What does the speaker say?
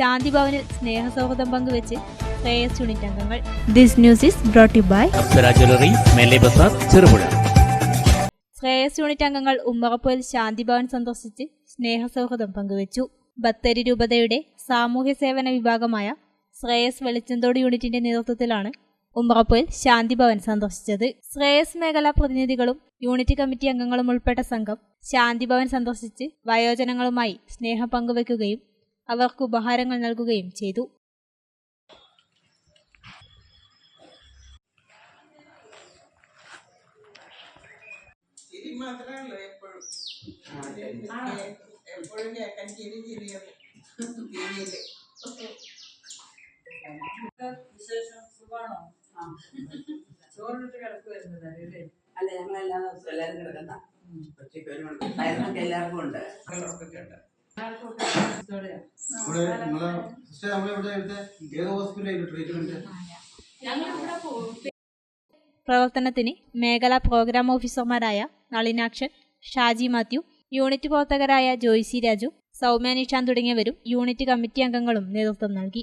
ശാന്തിഭവനിൽ സ്നേഹസൗഹൃദം പങ്കുവെച്ച് ശ്രേയസ് യൂണിറ്റ് അംഗങ്ങൾ. This news is brought by jewellery Cherupuzha. Shreyas unit അംഗങ്ങൾ ഉമ്മറപ്പോയിൽ ശാന്തിഭവൻ സന്ദർശിച്ച് സ്നേഹസൗഹൃദം പങ്കുവച്ചു. ബത്തേരി രൂപതയുടെ സാമൂഹ്യ സേവന വിഭാഗമായ ശ്രേയസ് വെളിച്ചന്തോട് യൂണിറ്റിന്റെ നേതൃത്വത്തിലാണ് ഉമ്മറപ്പോയിൽ ശാന്തിഭവൻ സന്ദർശിച്ചത്. ശ്രേയസ് മേഖലാ പ്രതിനിധികളും യൂണിറ്റ് കമ്മിറ്റി അംഗങ്ങളും ഉൾപ്പെട്ട സംഘം ശാന്തിഭവൻ സന്ദർശിച്ച് വയോജനങ്ങളുമായി സ്നേഹം പങ്കുവെക്കുകയും അവർക്ക് ഉപഹാരങ്ങൾ നൽകുകയും ചെയ്തു. ചിരി മാത്രമേ ഉള്ളൂ എപ്പോഴും എപ്പോഴും കേൾക്കാൻ ചിരി ചിരിയത് ടിവിയിൽ വിശേഷം സുഖാണോ ചോറിട്ട് കിടക്കുവായിരുന്നു അല്ലേ അല്ല ഞങ്ങൾ എല്ലാ ദിവസവും എല്ലാവരും കിടക്കണ്ട. ഉച്ചയ്ക്ക് ഒരു മണി എല്ലാവർക്കും ഉണ്ട്. ഉണ്ട്? ഇവിടെ നിങ്ങളെ സിസ്റ്റർ നമ്മളിവിടെ ഇവിടുത്തെ ഏത് ഹോസ്പിറ്റലായിരുന്നു ട്രീറ്റ്മെന്റ് പ്രവർത്തനത്തിന് മേഖലാ പ്രോഗ്രാം ഓഫീസർമാരായ നളിനാക്ഷൻ ഷാജി മാത്യു യൂണിറ്റ് പ്രവർത്തകരായ ജോയ്സി രാജു സൗമ്യ നിഷാൻ തുടങ്ങിയവരും യൂണിറ്റ് കമ്മിറ്റി അംഗങ്ങളും നേതൃത്വം നൽകി.